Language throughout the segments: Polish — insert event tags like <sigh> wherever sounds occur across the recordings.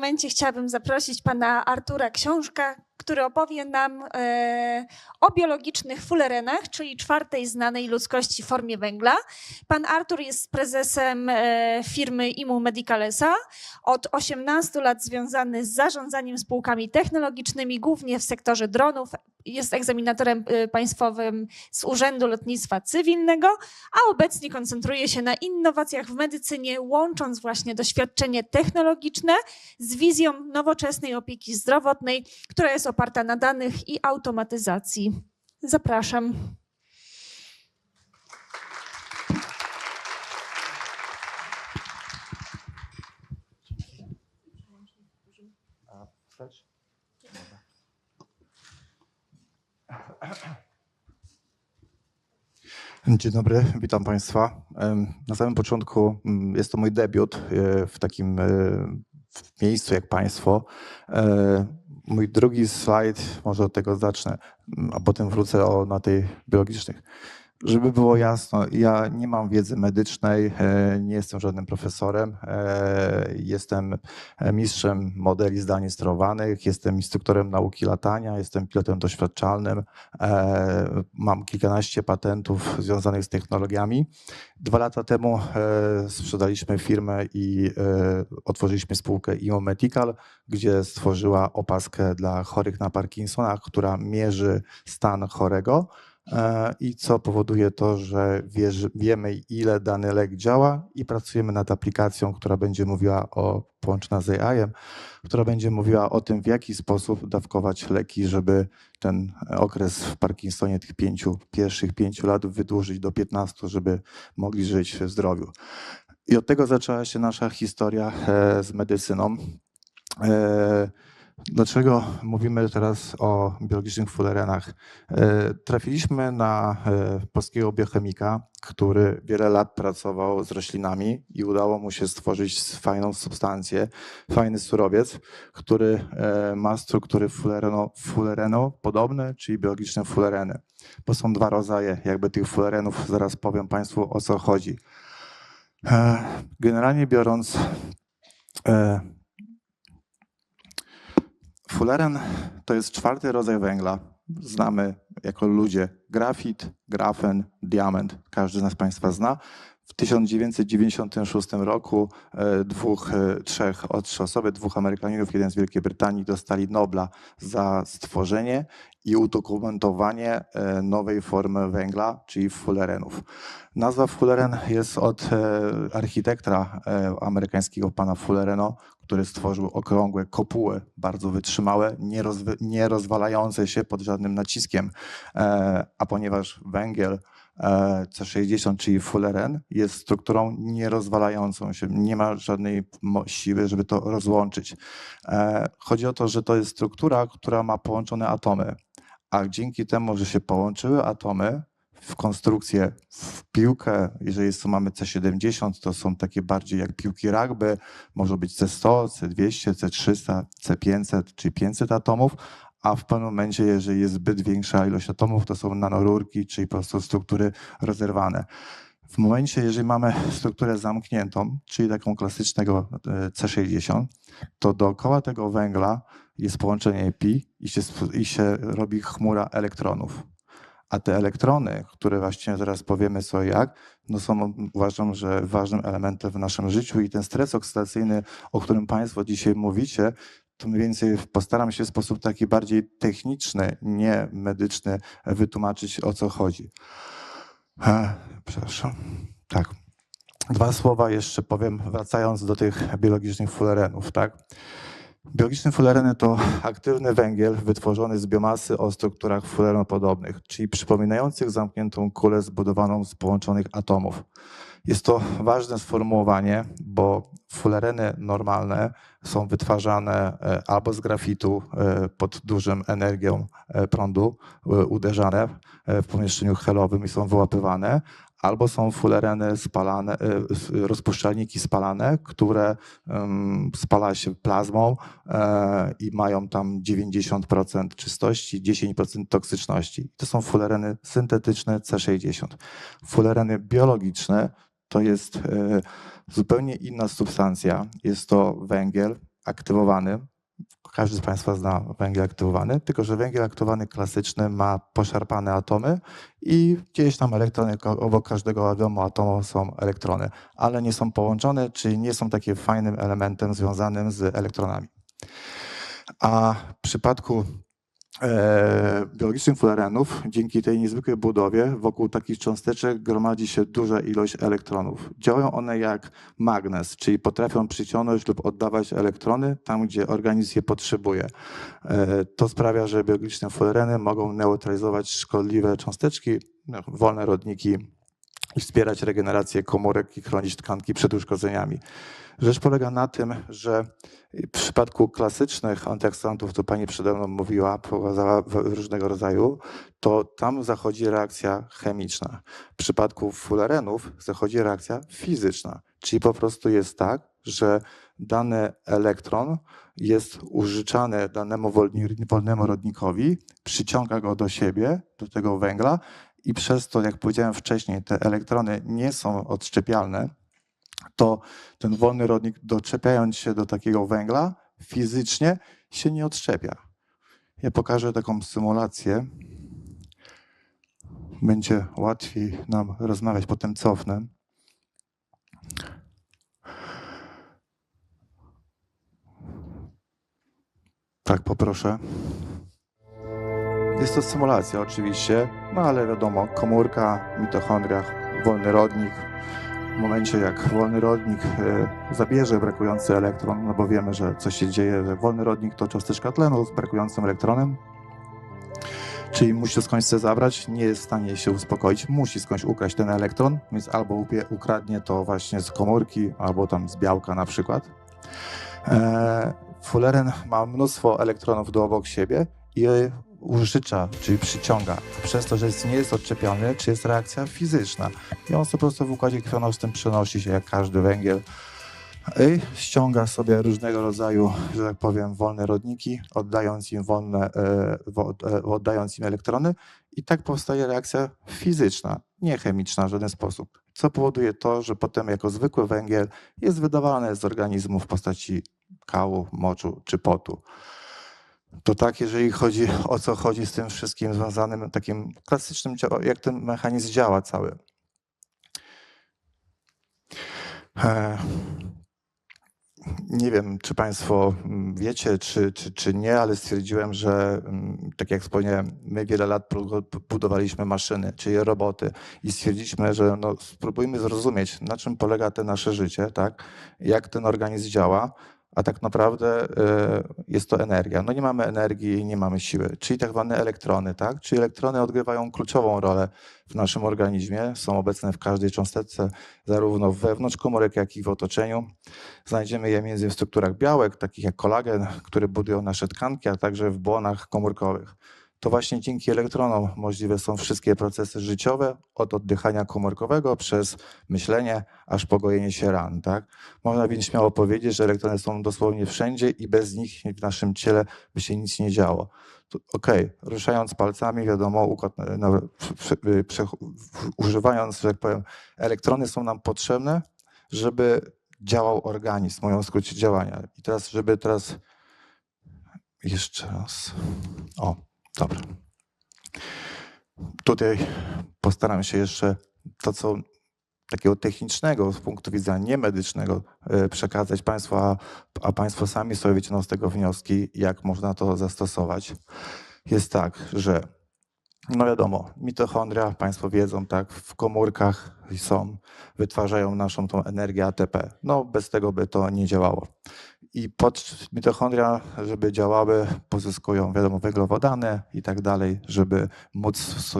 momencie chciałabym zaprosić pana Artura Książka, który opowie nam e, o biologicznych fulerenach, czyli czwartej znanej ludzkości formie węgla. Pan Artur jest prezesem e, firmy Imu Medicalesa. Od 18 lat związany z zarządzaniem spółkami technologicznymi, głównie w sektorze dronów. Jest egzaminatorem e, państwowym z Urzędu Lotnictwa Cywilnego, a obecnie koncentruje się na innowacjach w medycynie, łącząc właśnie doświadczenie technologiczne z wizją nowoczesnej opieki zdrowotnej, która jest oparta na danych i automatyzacji. Zapraszam. Dzień dobry, witam Państwa. Na samym początku mm, jest to mój debiut e, w takim e, miejscu jak Państwo. E, Mój drugi slajd, może od tego zacznę, mm, a potem wrócę o, na tej biologicznych. Żeby było jasno, ja nie mam wiedzy medycznej, e, nie jestem żadnym profesorem. e, Jestem mistrzem modeli zdalnie sterowanych, jestem instruktorem nauki latania, jestem pilotem doświadczalnym, e, mam kilkanaście patentów związanych z technologiami. Dwa lata temu e, sprzedaliśmy firmę i e, otworzyliśmy spółkę IO Medical, gdzie stworzyła opaskę dla chorych na Parkinsona, która mierzy stan chorego e, i co powoduje to, że wiemy ile dany lek działa i pracujemy nad aplikacją, która będzie mówiła o, połączona z AI-em, która będzie mówiła o tym, w jaki sposób dawkować leki, żeby ten okres w Parkinsonie tych pięciu, pierwszych pięciu lat wydłużyć do 15, żeby mogli żyć w zdrowiu. I od tego zaczęła się nasza historia e, z medycyną. Dlaczego mówimy teraz o biologicznych fulerenach? E, Trafiliśmy na e, polskiego biochemika, który wiele lat pracował z roślinami i udało mu się stworzyć fajną substancję, fajny surowiec, który e, ma struktury fulereno, fulereno podobne, czyli biologiczne fulereny. Bo są dwa rodzaje jakby tych fulerenów, zaraz powiem Państwu o co chodzi. Generalnie biorąc, Fuleren to jest czwarty rodzaj węgla. Znamy jako ludzie grafit, grafen, diament. Każdy z nas Państwa zna. W 1996 roku e, dwóch, e, trzech, o trzy osoby, dwóch Amerykanów, jeden z Wielkiej Brytanii dostali Nobla za stworzenie i udokumentowanie e, nowej formy węgla, czyli fullerenów. Nazwa fulleren jest od e, architekta e, amerykańskiego pana Fullereno, który stworzył okrągłe kopuły, bardzo wytrzymałe, nierozwy- nierozwalające się pod żadnym naciskiem. A ponieważ węgiel e, C60, czyli fulleren, jest strukturą nierozwalającą się, nie ma żadnej siły, żeby to rozłączyć. Chodzi o to, że to jest struktura, która ma połączone atomy, a dzięki temu, że się połączyły atomy, w konstrukcję, w piłkę. Jeżeli jest, mamy C70, to są takie bardziej jak piłki rugby, może być C100, C200, C300, C500 czy 500 atomów, a w pewnym momencie, jeżeli jest zbyt większa ilość atomów, to są nanorurki, czyli po prostu struktury rozerwane. W momencie, jeżeli mamy strukturę zamkniętą, czyli taką klasycznego e, C60, to dookoła tego węgla jest połączenie pi i się, i się robi chmura elektronów. A te elektrony, które właśnie zaraz powiemy co jak, no są uważam, że ważnym elementem w naszym życiu i ten stres oksydacyjny, o którym Państwo dzisiaj mówicie, to mniej więcej postaram się w sposób taki bardziej techniczny, nie medyczny, wytłumaczyć o co chodzi. E, Przepraszam. Tak. Dwa słowa jeszcze powiem, wracając do tych biologicznych fulerenów, tak? Biologiczne fulereny to aktywny węgiel wytworzony z biomasy o strukturach fuleronopodobnych, czyli przypominających zamkniętą kulę zbudowaną z połączonych atomów. Jest to ważne sformułowanie, bo fulereny normalne są wytwarzane e, albo z grafitu e, pod dużą energią e, prądu, uderzane w pomieszczeniu helowym i są wyłapywane, albo są fulereny spalane, s- rozpuszczalniki spalane, które spala się plazmą e, i mają tam 90% czystości, 10% toksyczności. To są fulereny syntetyczne C60. Fulereny biologiczne to jest e, zupełnie inna substancja. Jest to węgiel, aktywowany. Każdy z Państwa zna węgiel aktywowany, tylko że węgiel aktywowany klasyczny ma poszarpane atomy i gdzieś tam elektrony, obok każdego wiadomo atomu są elektrony, ale nie są połączone, czyli nie są takim fajnym elementem związanym z elektronami. A w przypadku biologicznych fluorenów, dzięki tej niezwykłej budowie, wokół takich cząsteczek gromadzi się duża ilość elektronów. Działają one jak magnes, czyli potrafią przyciągnąć lub oddawać elektrony tam, gdzie organizm je potrzebuje. E, To sprawia, że biologiczne fluoreny mogą neutralizować szkodliwe cząsteczki, no, wolne rodniki wspierać regenerację komórek i chronić tkanki przed uszkodzeniami. Rzecz polega na tym, że w przypadku klasycznych antyoksydantów, to pani przede mną mówiła, pokazała różnego rodzaju, to tam zachodzi reakcja chemiczna. W przypadku fulerenów zachodzi reakcja fizyczna, czyli po prostu jest tak, że dany elektron jest użyczany danemu wolnemu rodnikowi, przyciąga go do siebie, do tego węgla i przez to, jak powiedziałem wcześniej, te elektrony nie są odszczepialne, to ten wolny rodnik, doczepiając się do takiego węgla, fizycznie się nie odszczepia. Ja pokażę taką symulację. Będzie łatwiej nam rozmawiać, potem cofnę. Tak, poproszę. Jest to symulacja oczywiście, no ale wiadomo, komórka, mitochondria, wolny rodnik. W momencie jak wolny rodnik e, zabierze brakujący elektron, no bo wiemy, że co się dzieje, że wolny rodnik to cząsteczka tlenu z brakującym elektronem, czyli musi to skądś zabrać, nie jest w stanie się uspokoić, musi skądś ukraść ten elektron, więc albo ukradnie to właśnie z komórki, albo tam z białka na przykład. E, Fullerен ma mnóstwo elektronów do obok siebie i użycza, czyli przyciąga. Przez to, że nie jest odczepialny, czy jest reakcja fizyczna. I on po prostu w układzie krwionostnym przenosi się jak każdy węgiel i ściąga sobie różnego rodzaju, że tak powiem, wolne rodniki, oddając im wolne, e, e, oddając im elektrony i tak powstaje reakcja fizyczna, nie chemiczna w żaden sposób. Co powoduje to, że potem jako zwykły węgiel jest wydawany z organizmu w postaci kału, moczu czy potu. To tak, jeżeli chodzi o co chodzi z tym wszystkim związanym, takim klasycznym, jak ten mechanizm działa cały. E, Nie wiem, czy Państwo mm, wiecie, czy, czy, czy nie, ale stwierdziłem, że mm, tak jak wspomniałem, my wiele lat budowaliśmy maszyny, czyli roboty i stwierdziliśmy, że no, spróbujmy zrozumieć, na czym polega te nasze życie, tak? jak ten organizm działa, a tak naprawdę e, jest to energia. No nie mamy energii, nie mamy siły, czyli tak zwane elektrony, tak? Czyli elektrony odgrywają kluczową rolę w naszym organizmie, są obecne w każdej cząsteczce, zarówno wewnątrz komórek, jak i w otoczeniu. Znajdziemy je między w strukturach białek, takich jak kolagen, które budują nasze tkanki, a także w błonach komórkowych. To właśnie dzięki elektronom możliwe są wszystkie procesy życiowe, od oddychania komórkowego przez myślenie, aż po gojenie się ran. Tak? Można więc śmiało powiedzieć, że elektrony są dosłownie wszędzie i bez nich w naszym ciele by się nic nie działo. Okej, ruszając palcami, wiadomo, układ, e, no, prze, prze, używając, że tak powiem, elektrony są nam potrzebne, żeby działał organizm, w skrócie działania. I teraz, żeby teraz jeszcze raz. O, dobra. Tutaj postaram się jeszcze to, co takiego technicznego z punktu widzenia niemedycznego e, przekazać Państwu, a, a Państwo sami sobie wyciągną z tego wnioski, jak można to zastosować. Jest tak, że no wiadomo, mitochondria, Państwo wiedzą, tak, w komórkach są, wytwarzają naszą tą energię ATP. No bez tego by to nie działało. I pod mitochondria, żeby działały, pozyskują, wiadomo, węglowodany i tak dalej, żeby móc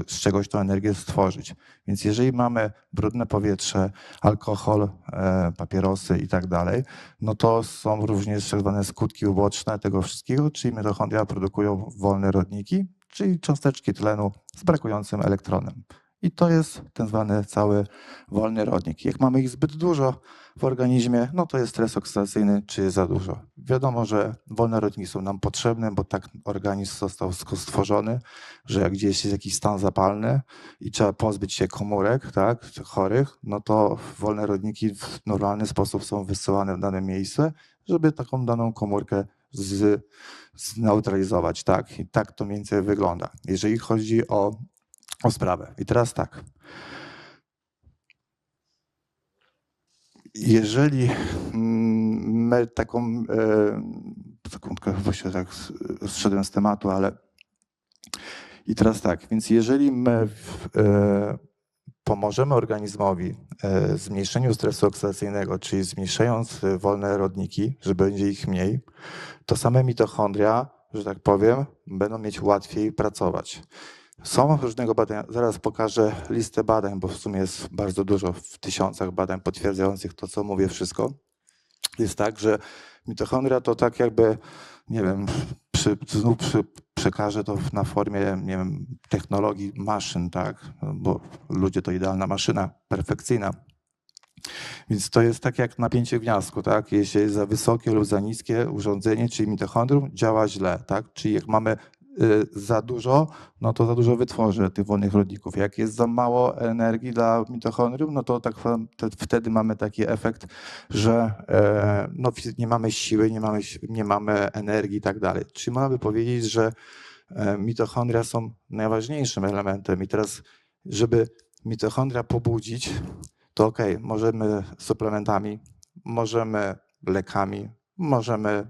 z czegoś tą energię stworzyć. Więc jeżeli mamy brudne powietrze, alkohol, e, papierosy i tak dalej, no to są również tak zwane skutki uboczne tego wszystkiego, czyli mitochondria produkują wolne rodniki, czyli cząsteczki tlenu z brakującym elektronem. I to jest ten zwany cały wolny rodnik. Jak mamy ich zbyt dużo w organizmie, no to jest stres oksydacyjny, czy jest za dużo. Wiadomo, że wolne rodniki są nam potrzebne, bo tak organizm został stworzony, że jak gdzieś jest jakiś stan zapalny i trzeba pozbyć się komórek tak, chorych, no to wolne rodniki w normalny sposób są wysyłane w dane miejsce, żeby taką daną komórkę z, zneutralizować. Tak? I tak to mniej więcej wygląda, jeżeli chodzi o, o sprawę. I teraz tak. Jeżeli mm, my taką, e, sekundkę, bo się tak zszedłem z tematu, ale i teraz tak, więc jeżeli my e, pomożemy organizmowi e, zmniejszeniu stresu oksydacyjnego, czyli zmniejszając e, wolne rodniki, że będzie ich mniej, to same mitochondria, że tak powiem, będą mieć łatwiej pracować. Są różnego badania, zaraz pokażę listę badań, bo w sumie jest bardzo dużo, w tysiącach badań potwierdzających to, co mówię, wszystko. Jest tak, że mitochondria to tak jakby, nie wiem, przy, znów przy, przekażę to na formie, nie wiem, technologii maszyn, tak, bo ludzie to idealna maszyna, perfekcyjna. Więc to jest tak jak napięcie w gniazdku, tak? Jeśli jest za wysokie lub za niskie urządzenie, czyli mitochondrium, działa źle, tak? Czyli jak mamy za dużo, no to za dużo wytworzy tych wolnych rodników. Jak jest za mało energii dla mitochondrium, no to tak wtedy mamy taki efekt, że e, no, nie mamy siły, nie mamy, nie mamy energii i tak dalej. Czyli można by powiedzieć, że e, mitochondria są najważniejszym elementem. I teraz, żeby mitochondria pobudzić, to ok, możemy suplementami, możemy lekami, możemy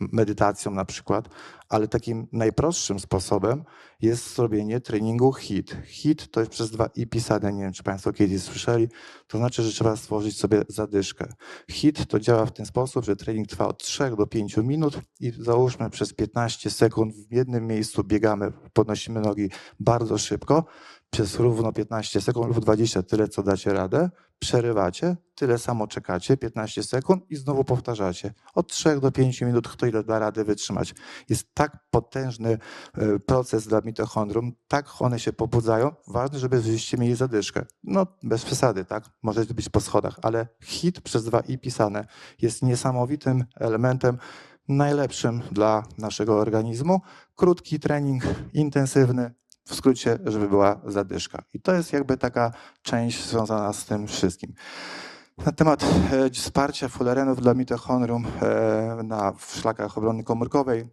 medytacją na przykład, ale takim najprostszym sposobem jest zrobienie treningu HIT. HIT to jest przez dwa i pisane, nie wiem czy Państwo kiedyś słyszeli, to znaczy, że trzeba stworzyć sobie zadyszkę. HIT to działa w ten sposób, że trening trwa od 3 do 5 minut i załóżmy przez 15 sekund w jednym miejscu biegamy, podnosimy nogi bardzo szybko, przez równo 15 sekund lub 20, tyle co dacie radę, przerywacie, tyle samo czekacie, 15 sekund i znowu powtarzacie. Od 3 do 5 minut, kto ile da radę wytrzymać. Jest tak potężny e, proces dla mitochondrium, tak one się pobudzają. Ważne, żeby żeście mieli zadyszkę. No, bez przesady, tak? Może być po schodach, ale hit przez dwa i pisane jest niesamowitym elementem, najlepszym dla naszego organizmu. Krótki trening, intensywny, w skrócie, żeby była zadyszka. I to jest jakby taka część związana z tym wszystkim. Na temat e, wsparcia fulerenów dla mitochondrium e, na w szlakach obrony komórkowej,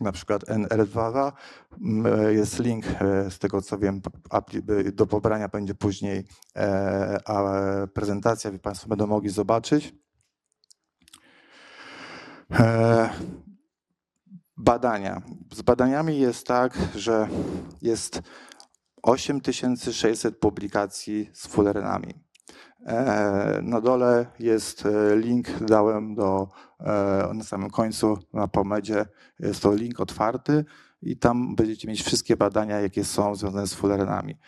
na przykład NR2 m, e, jest link, z tego co wiem, do pobrania będzie później, prezentacja, wie Państwo będą mogli zobaczyć. Badania. Z badaniami jest tak, że jest 8600 publikacji z fulerenami. E, Na dole jest e, link, dałem do, e, na samym końcu na Pomedzie, jest to link otwarty i tam będziecie mieć wszystkie badania, jakie są związane z fulerenami.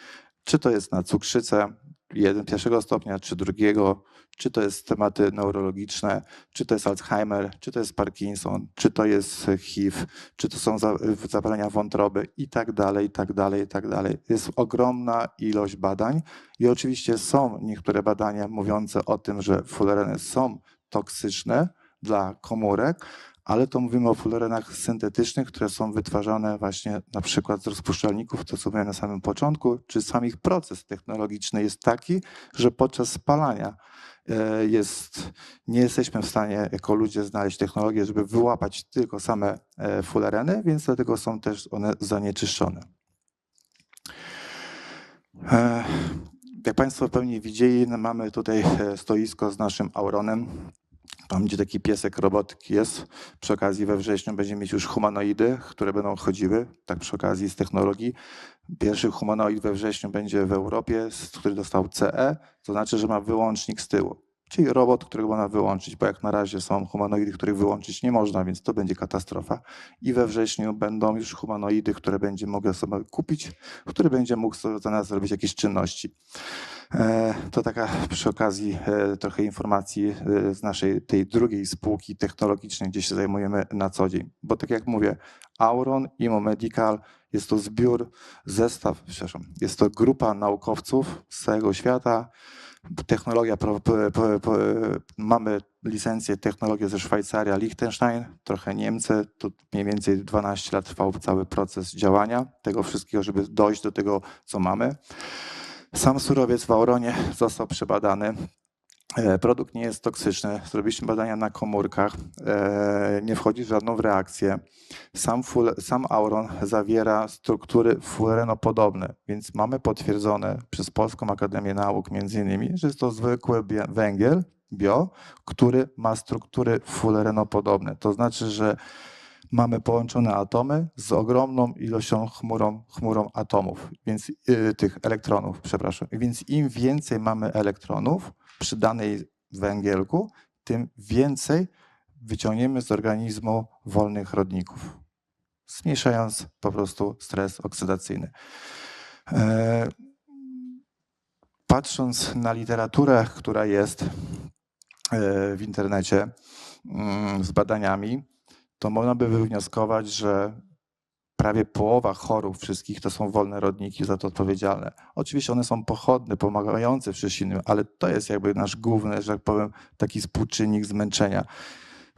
Czy to jest na cukrzycę jeden, pierwszego stopnia, czy drugiego, czy to jest tematy neurologiczne, czy to jest Alzheimer, czy to jest Parkinson, czy to jest HIV, czy to są za- zapalenia wątroby i tak dalej, i tak dalej, i tak dalej. Jest ogromna ilość badań i oczywiście są niektóre badania mówiące o tym, że fulereny są toksyczne dla komórek, ale to mówimy o fulerenach syntetycznych, które są wytwarzane właśnie na przykład z rozpuszczalników, to co mówiłem na samym początku, czy sam ich proces technologiczny jest taki, że podczas spalania e, jest, nie jesteśmy w stanie jako ludzie znaleźć technologię, żeby wyłapać tylko same e, fulereny, więc dlatego są też one zanieczyszczone. E, Jak Państwo pewnie widzieli, no mamy tutaj stoisko z naszym Auronem. Tam, gdzie taki piesek robotki jest. Przy okazji we wrześniu będziemy mieć już humanoidy, które będą chodziły, tak przy okazji z technologii. Pierwszy humanoid we wrześniu będzie w Europie, który dostał CE, to znaczy, że ma wyłącznik z tyłu. Czyli robot, którego można wyłączyć, bo jak na razie są humanoidy, których wyłączyć nie można, więc to będzie katastrofa. I we wrześniu będą już humanoidy, które będzie mogła sobie kupić, który będzie mógł za nas zrobić jakieś czynności. E, To taka przy okazji e, trochę informacji e, z naszej tej drugiej spółki technologicznej, gdzie się zajmujemy na co dzień. Bo tak jak mówię, Auron, Imo Medical jest to zbiór, zestaw, przepraszam, jest to grupa naukowców z całego świata, Technologia, mamy licencję technologię ze Szwajcarii, Liechtenstein, trochę Niemcy. Tu mniej więcej 12 lat trwał cały proces działania tego wszystkiego, żeby dojść do tego, co mamy. Sam surowiec w Auronie został przebadany. E, Produkt nie jest toksyczny. Zrobiliśmy badania na komórkach. e, Nie wchodzi w żadną reakcję. Sam, ful, sam auron zawiera struktury fulerenopodobne, więc mamy potwierdzone przez Polską Akademię Nauk między innymi, że jest to zwykły węgiel bio, który ma struktury fulerenopodobne. To znaczy, że mamy połączone atomy z ogromną ilością chmurą, chmurą atomów, więc y, tych elektronów, przepraszam. Więc im więcej mamy elektronów przy danej węgielku, tym więcej wyciągniemy z organizmu wolnych rodników, zmniejszając po prostu stres oksydacyjny. E, Patrząc na literaturę, która jest e, w internecie mm, z badaniami, to można by wywnioskować, że prawie połowa chorób wszystkich to są wolne rodniki za to odpowiedzialne. Oczywiście one są pochodne, pomagające wszystkim ale to jest jakby nasz główny, że tak powiem, taki współczynnik zmęczenia.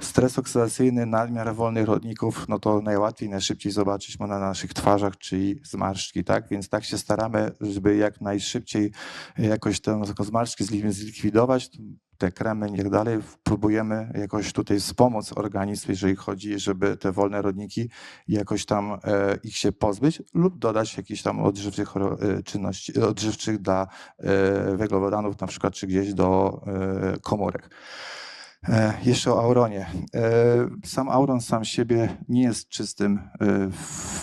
Stres oksydacyjny, nadmiar wolnych rodników, no to najłatwiej, najszybciej zobaczyć można na naszych twarzach, czyli zmarszczki, tak? Więc tak się staramy, żeby jak najszybciej jakoś tę zmarszczki zli- zlikwidować, te kremy i tak dalej. Próbujemy jakoś tutaj wspomóc organizm, jeżeli chodzi, żeby te wolne rodniki jakoś tam e, ich się pozbyć lub dodać jakichś tam odżywczych e, czynności, odżywczych dla e, węglowodanów na przykład, czy gdzieś do komórek. Jeszcze o auronie. Sam auron sam siebie nie jest czystym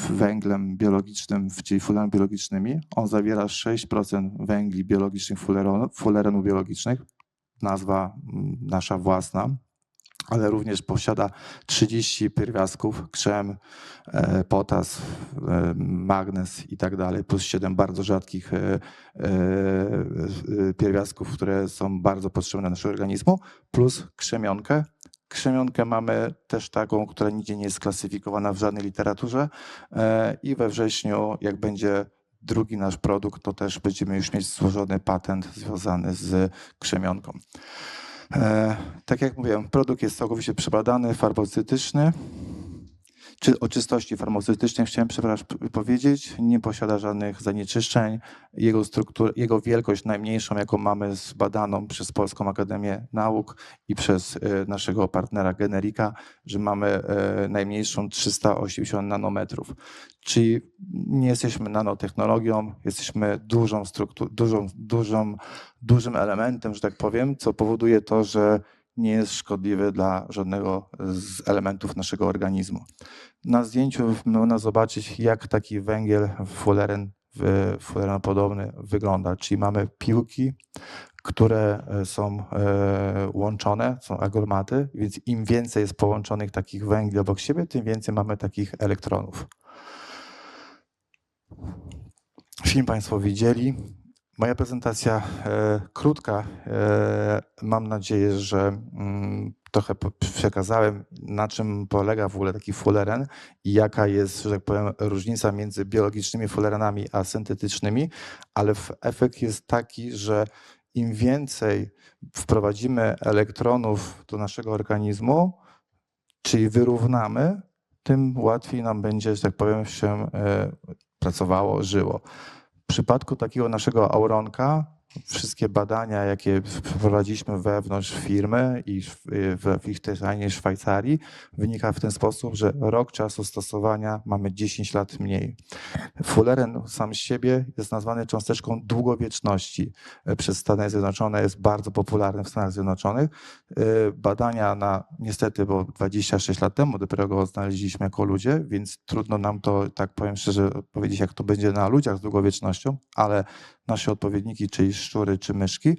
węglem biologicznym, czyli fulerami biologicznymi. On zawiera 6% węgli biologicznych, fulerenów biologicznych. Nazwa mm, nasza własna, ale również posiada 30 pierwiastków, krzem, e, potas, e, magnez i tak dalej, plus 7 bardzo rzadkich e, pierwiastków, które są bardzo potrzebne dla naszego organizmu, plus krzemionkę. Krzemionkę mamy też taką, która nigdzie nie jest sklasyfikowana w żadnej literaturze i we wrześniu, jak będzie drugi nasz produkt, to też będziemy już mieć złożony patent związany z krzemionką. E, tak jak mówiłem, produkt jest całkowicie przebadany, farmaceutyczny. Czy o czystości farmaceutycznej chciałem powiedzieć, nie posiada żadnych zanieczyszczeń. Jego struktura, jego wielkość najmniejszą, jaką mamy zbadaną przez Polską Akademię Nauk i przez e, naszego partnera Generika, że mamy e, najmniejszą 380 nanometrów. Czyli nie jesteśmy nanotechnologią, jesteśmy dużą dużą, dużą, dużym elementem, że tak powiem, co powoduje to, że nie jest szkodliwy dla żadnego z elementów naszego organizmu. Na zdjęciu można zobaczyć, jak taki węgiel fuleren, w- fulerenopodobny wygląda. Czyli mamy piłki, które e, są e, łączone, są aglomaty, więc im więcej jest połączonych takich węgli obok siebie, tym więcej mamy takich elektronów. Film Państwo widzieli. Moja prezentacja e, krótka. E, mam nadzieję, że mm, trochę przekazałem, na czym polega w ogóle taki fuleren i jaka jest, że tak powiem, różnica między biologicznymi fulerenami a syntetycznymi, ale efekt jest taki, że im więcej wprowadzimy elektronów do naszego organizmu, czyli wyrównamy, tym łatwiej nam będzie, że tak powiem, się e, pracowało, żyło. W przypadku takiego naszego auronka, wszystkie badania, jakie przeprowadziliśmy wewnątrz firmy i w, terenie Szwajcarii, wynika w ten sposób, że rok czasu stosowania mamy 10 lat mniej. Fuleren sam z siebie jest nazwany cząsteczką długowieczności e, przez Stany Zjednoczone, jest bardzo popularny w Stanach Zjednoczonych. E, Badania na, niestety, bo 26 lat temu dopiero go znaleźliśmy jako ludzie, więc trudno nam to, tak powiem szczerze, powiedzieć, jak to będzie na ludziach z długowiecznością, ale nasze odpowiedniki, czyli szczury czy myszki,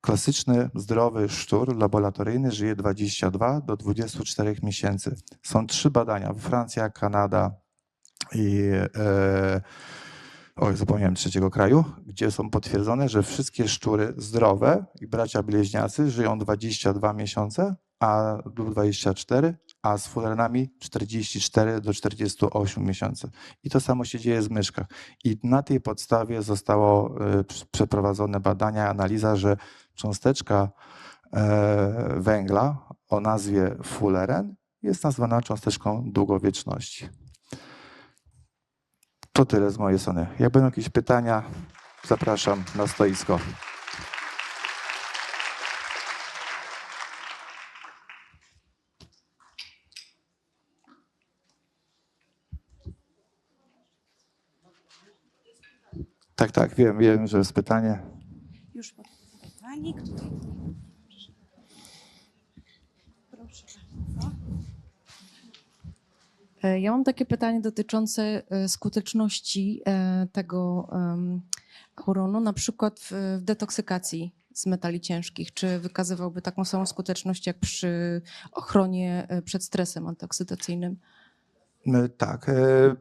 klasyczny, zdrowy szczur laboratoryjny żyje 22 do 24 miesięcy. Są trzy badania, Francja, Kanada i e, oj, zapomniałem trzeciego kraju, gdzie są potwierdzone, że wszystkie szczury zdrowe i bracia bliźniacy żyją 22 miesiące, a, lub 24, a z fulerenami 44 do 48 miesięcy. I to samo się dzieje z myszkach. I na tej podstawie zostało pr- przeprowadzone badania, analiza, że cząsteczka e, węgla o nazwie fuleren jest nazwana cząsteczką długowieczności. To tyle z mojej strony. Jak będą jakieś pytania, zapraszam na stoisko. Tak, tak, wiem, wiem, że jest pytanie. Już tutaj. Proszę. E, Ja mam takie pytanie dotyczące e, skuteczności e, tego auronu, na przykład w, detoksykacji z metali ciężkich. Czy wykazywałby taką samą skuteczność jak przy ochronie przed stresem antyoksydacyjnym? My, Tak, e,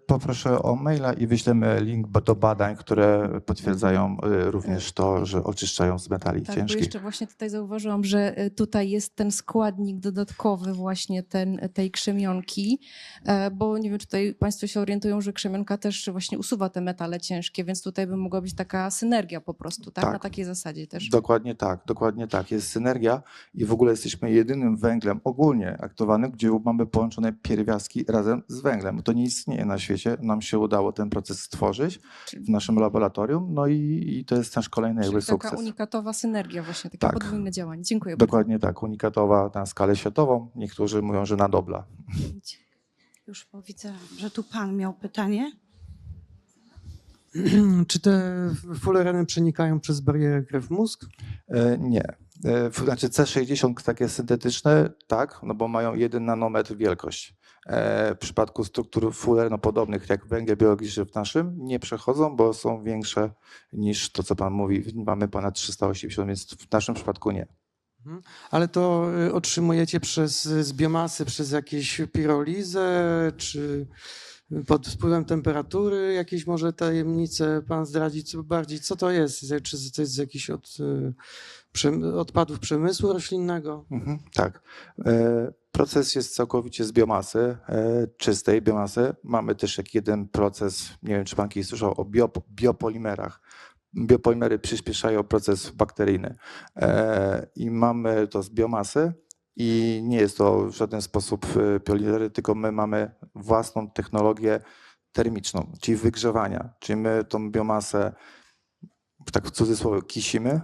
poproszę o maila i wyślemy link do badań, które potwierdzają e, również to, że oczyszczają z metali Tak, bo ciężkich. jeszcze właśnie tutaj zauważyłam, że e, tutaj jest ten składnik dodatkowy właśnie ten, tej krzemionki, e, bo nie wiem, czy tutaj Państwo się orientują, że krzemionka też właśnie usuwa te metale ciężkie, więc tutaj by mogła być taka synergia po prostu, tak? Tak. Na takiej zasadzie też. Dokładnie tak, dokładnie tak. Jest synergia i w ogóle jesteśmy jedynym węglem ogólnie aktowanym, gdzie mamy połączone pierwiastki razem z węglem. To nie istnieje na świecie. Nam się udało ten proces stworzyć w naszym laboratorium, no i, i to jest nasz kolejny jakby Czyli taka sukces. unikatowa synergia właśnie, takie Tak. podwójne działanie. Dziękuję bardzo. Dokładnie tak, unikatowa na skalę światową. Niektórzy mówią, że na dobla. <laughs> Już bo widzę, że tu pan miał pytanie. <clears throat> Czy te fulereny przenikają przez barierę krew-mózg? E, Nie. E, Znaczy C60 takie syntetyczne, tak, no bo mają 1 nanometr wielkość. E, W przypadku struktur fuleronopodobnych, jak węgiel biologiczny w naszym, nie przechodzą, bo są większe niż to, co pan mówi. Mamy ponad 380, więc w naszym przypadku nie. Ale to y, otrzymujecie przez, z biomasy, przez jakieś pirolizę, czy pod wpływem temperatury jakieś może tajemnice pan zdradzi co bardziej? Co to jest? Czy to jest z jakichś od, y, odpadów przemysłu roślinnego? Mhm, tak. E, Proces jest całkowicie z biomasy, e, czystej biomasy. Mamy też jak jeden proces, nie wiem czy pan kiedyś słyszał o biop- biopolimerach. Biopolimery przyspieszają proces bakteryjny E, i mamy to z biomasy i nie jest to w żaden sposób e, polimery, tylko my mamy własną technologię termiczną, czyli wygrzewania. Czyli my tą biomasę, tak w cudzysłowie, kisimy,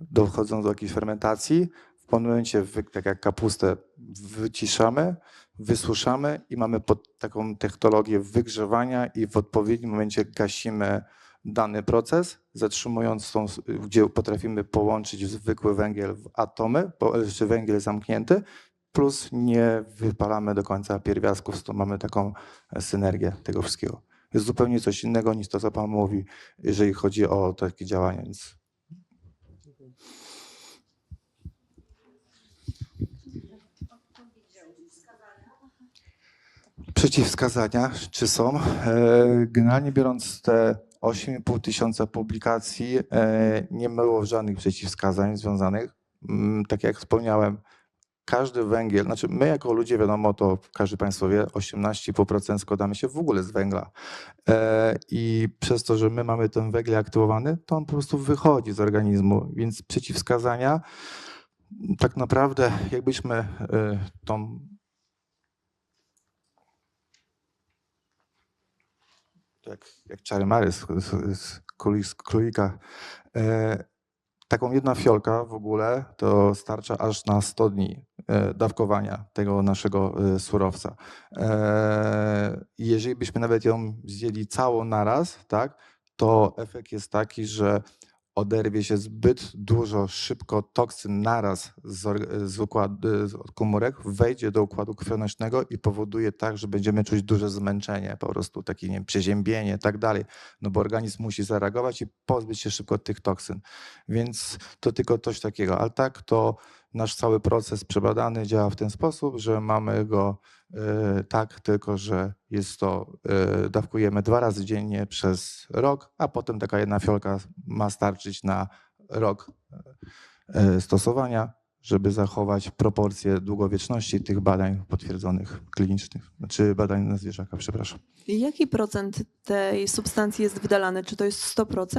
dochodzą do jakiejś fermentacji, w pewnym momencie, tak jak kapustę, wyciszamy, wysuszamy i mamy taką technologię wygrzewania i w odpowiednim momencie gasimy dany proces, zatrzymując tą, gdzie potrafimy połączyć zwykły węgiel w atomy, bo jeszcze węgiel zamknięty, plus nie wypalamy do końca pierwiastków, to mamy taką e, synergię tego wszystkiego. Jest zupełnie coś innego niż to, co Pan mówi, jeżeli chodzi o takie działania, więc Przeciwwskazania, czy są? E, Generalnie biorąc te 8,5 tysiąca publikacji, e, nie było żadnych przeciwwskazań związanych. Mm, Tak jak wspomniałem, każdy węgiel, znaczy my jako ludzie, wiadomo, to każdy Państwo wie, 18,5% składamy się w ogóle z węgla. E, I przez to, że my mamy ten węgiel aktywowany, to on po prostu wychodzi z organizmu, więc przeciwwskazania tak naprawdę jakbyśmy e, tą jak, jak czary z, z, z, z królika. E, taką jedna fiolka w ogóle to starcza aż na 100 dni e, dawkowania tego naszego e, surowca. E, jeżeli byśmy nawet ją zjęli całą naraz, tak, to efekt jest taki, że oderwie się zbyt dużo szybko toksyn naraz z, z, układ, z komórek, wejdzie do układu krwionośnego i powoduje tak, że będziemy czuć duże zmęczenie, po prostu takie nie wiem, przeziębienie i tak dalej, no bo organizm musi zareagować i pozbyć się szybko tych toksyn. Więc to tylko coś takiego. Ale tak to nasz cały proces przebadany działa w ten sposób, że mamy go tak, tylko że jest to, e, dawkujemy dwa razy dziennie przez rok, a potem taka jedna fiolka ma starczyć na rok e, stosowania, żeby zachować proporcje długowieczności tych badań potwierdzonych klinicznych, znaczy badań na zwierzakach, przepraszam. Jaki procent tej substancji jest wydalany? Czy to jest 100%?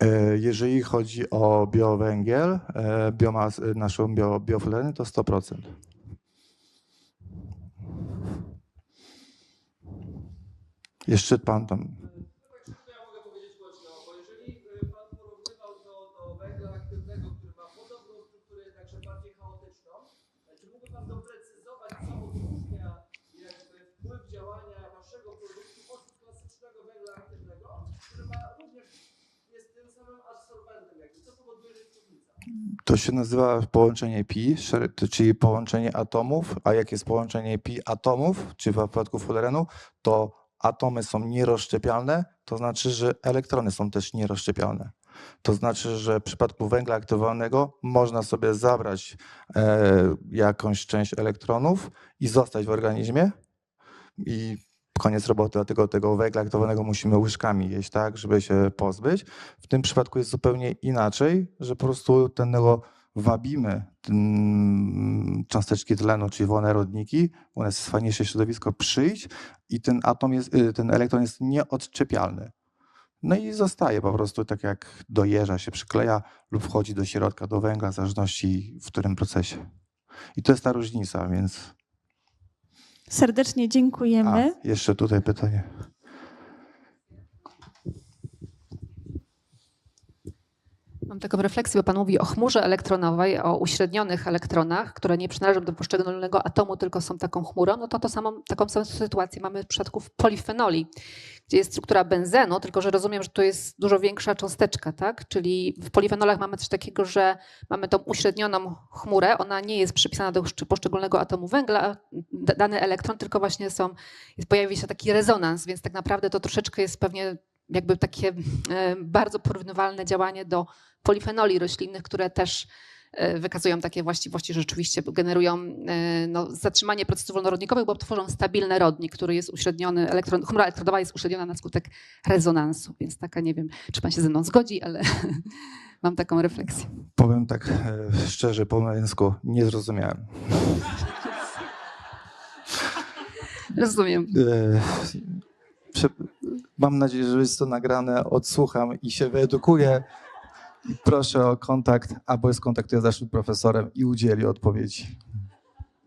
E, Jeżeli chodzi o biowęgiel, e, biomas, e, naszą bio, biofuleny, to 100%. Jeszcze pan tam. To się nazywa połączenie pi, czyli połączenie atomów, a jak jest połączenie pi atomów, czy w przypadku fulerenu, to atomy są nierozszczepialne, to znaczy, że elektrony są też nierozszczepialne. To znaczy, że w przypadku węgla aktywowanego można sobie zabrać e, jakąś część elektronów i zostać w organizmie i koniec roboty, dlatego tego węgla aktywowanego musimy łyżkami jeść, tak, żeby się pozbyć. W tym przypadku jest zupełnie inaczej, że po prostu tego wabimy tym cząsteczki tlenu, czyli wolne rodniki, u nas jest fajniejsze środowisko, przyjść i ten atom jest, y, ten elektron jest nieodczepialny. No i zostaje po prostu tak jak do jeża się przykleja lub wchodzi do środka, do węgla, w zależności w którym procesie. I to jest ta różnica, więc... Serdecznie A, dziękujemy. jeszcze tutaj pytanie. Mam taką refleksję, bo Pan mówi o chmurze elektronowej, o uśrednionych elektronach, które nie przynależą do poszczególnego atomu, tylko są taką chmurą. No to, to samą, taką samą sytuację mamy w przypadku polifenoli, gdzie jest struktura benzenu, tylko że rozumiem, że to jest dużo większa cząsteczka, tak? Czyli w polifenolach mamy coś takiego, że mamy tą uśrednioną chmurę, ona nie jest przypisana do poszczególnego atomu węgla, dany elektron, tylko właśnie są, pojawi się taki rezonans, więc tak naprawdę to troszeczkę jest pewnie jakby takie e, bardzo porównywalne działanie do polifenoli roślinnych, które też e, wykazują takie właściwości, że rzeczywiście generują e, no, zatrzymanie procesów wolnorodnikowych, bo tworzą stabilny rodnik, który jest uśredniony, elektron, chmura elektronowa jest uśredniona na skutek rezonansu, więc taka nie wiem, czy pan się ze mną zgodzi, ale <laughs> mam taką refleksję. Powiem tak e, szczerze, po męsku, nie zrozumiałem. <laughs> Rozumiem. Mam nadzieję, że jest to nagrane, odsłucham i się wyedukuję. Proszę o kontakt, albo skontaktuję z naszym profesorem i udzieli odpowiedzi.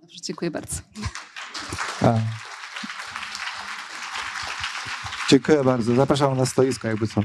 Dobrze, dziękuję bardzo. A. Dziękuję bardzo. Zapraszam na stoisko, jakby co.